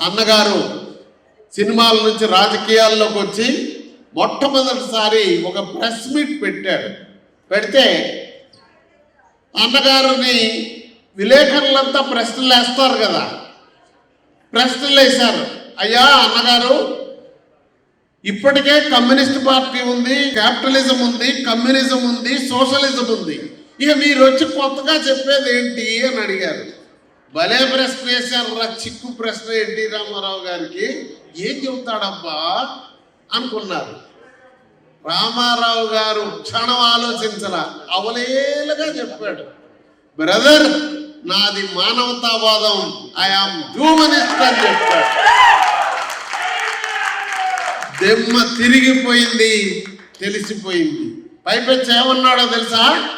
అన్నగారు సినిమాల నుంచి రాజకీయాల్లోకి వచ్చి మొట్టమొదటిసారి ఒక ప్రెస్ మీట్ పెట్టాడు పెడితే అన్నగారిని విలేకరులంతా ప్రశ్నలు వేస్తారు కదా. ప్రశ్నలు వేశారు. అయ్యా అన్నగారు ఇప్పటికే కమ్యూనిస్ట్ పార్టీ ఉంది క్యాపిటలిజం ఉంది కమ్యూనిజం ఉంది సోషలిజం ఉంది. ఇక మీరు వచ్చి కొత్తగా చెప్పేది ఏంటి అని అడిగారు. భలే ప్రశ్న వేశారు రా చిక్కు ప్రశ్న ఎన్టీ రామారావు గారికి? ఏం చెబుతాడబ్బా? అనుకున్నారు. రామారావు గారు క్షణం ఆలోచించల అవలేలుగా చెప్పాడు. బ్రదర్ నాది మానవతావాదం. ఐఆమ్ హ్యూమనిస్ట్ అని చెప్పాడు. దెమ్మ తిరిగిపోయింది తెలిసిపోయింది. పైపెచ్చి ఏమన్నాడో తెలుసా?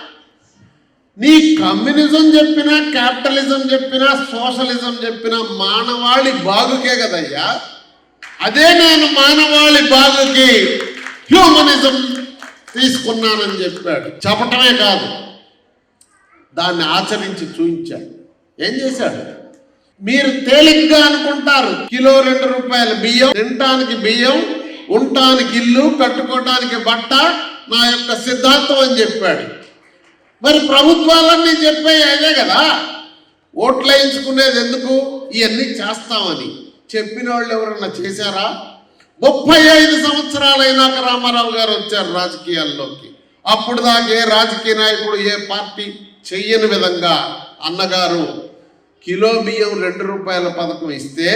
నీ కమ్యూనిజం చెప్పినా క్యాపిటలిజం చెప్పినా సోషలిజం చెప్పినా మానవాళి బాగుకే కదయ్యా? అదే నేను మానవాళి బాగుకి హ్యూమనిజం తీసుకున్నానని చెప్పాడు. చెప్పటమే కాదు దాన్ని ఆచరించి చూపించాడు ఏం చేశాడు? మీరు తేలిగ్గా అనుకుంటారు కిలో రెండు రూపాయల బియ్యం తినటానికి బియ్యం ఉండటానికి ఇల్లు కట్టుకోవటానికి బట్ట నా యొక్క సిద్ధాంతం అని చెప్పాడు. మరి ప్రభుత్వాలన్నీ చెప్పాయి అదే కదా. ఓట్లు వేయించుకునేది ఎందుకు? ఇవన్నీ చేస్తామని. చెప్పిన వాళ్ళు ఎవరన్నా చేశారా? ముప్పై ఐదు సంవత్సరాలైనాక రామారావు గారు వచ్చారు రాజకీయాల్లోకి. అప్పుడు దాకా ఏ రాజకీయ నాయకుడు ఏ పార్టీ చెయ్యని విధంగా అన్నగారు కిలో బియ్యం రెండు రూపాయల పథకం ఇస్తే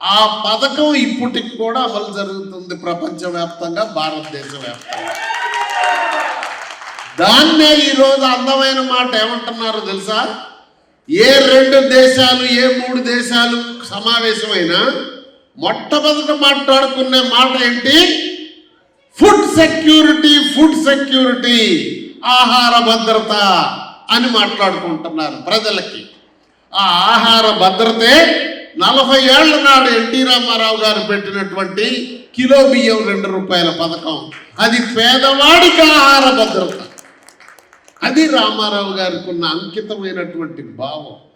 ఆ పథకం ఇప్పటికి కూడా అమలు జరుగుతుంది ప్రపంచవ్యాప్తంగా భారతదేశ వ్యాప్తంగా దాన్నే ఈరోజు అందమైన మాట ఏమంటున్నారో తెలుసా? ఏ రెండు దేశాలు ఏ మూడు దేశాలు సమావేశమైనా మొట్టమొదట మాట్లాడుకునే మాట ఏంటి? ఫుడ్ సెక్యూరిటీ ఫుడ్ సెక్యూరిటీ ఆహార భద్రత అని మాట్లాడుకుంటున్నారు ప్రజలకి. ఆ ఆహార భద్రతే నలభై ఏళ్ళ నాడు ఎన్టీ రామారావు గారు పెట్టినటువంటి కిలో బియ్యం రెండు రూపాయల పథకం. అది పేదవాడికి ఆహార భద్రత. అది రామారావు గారికి ఉన్న అంకితమైనటువంటి భావం.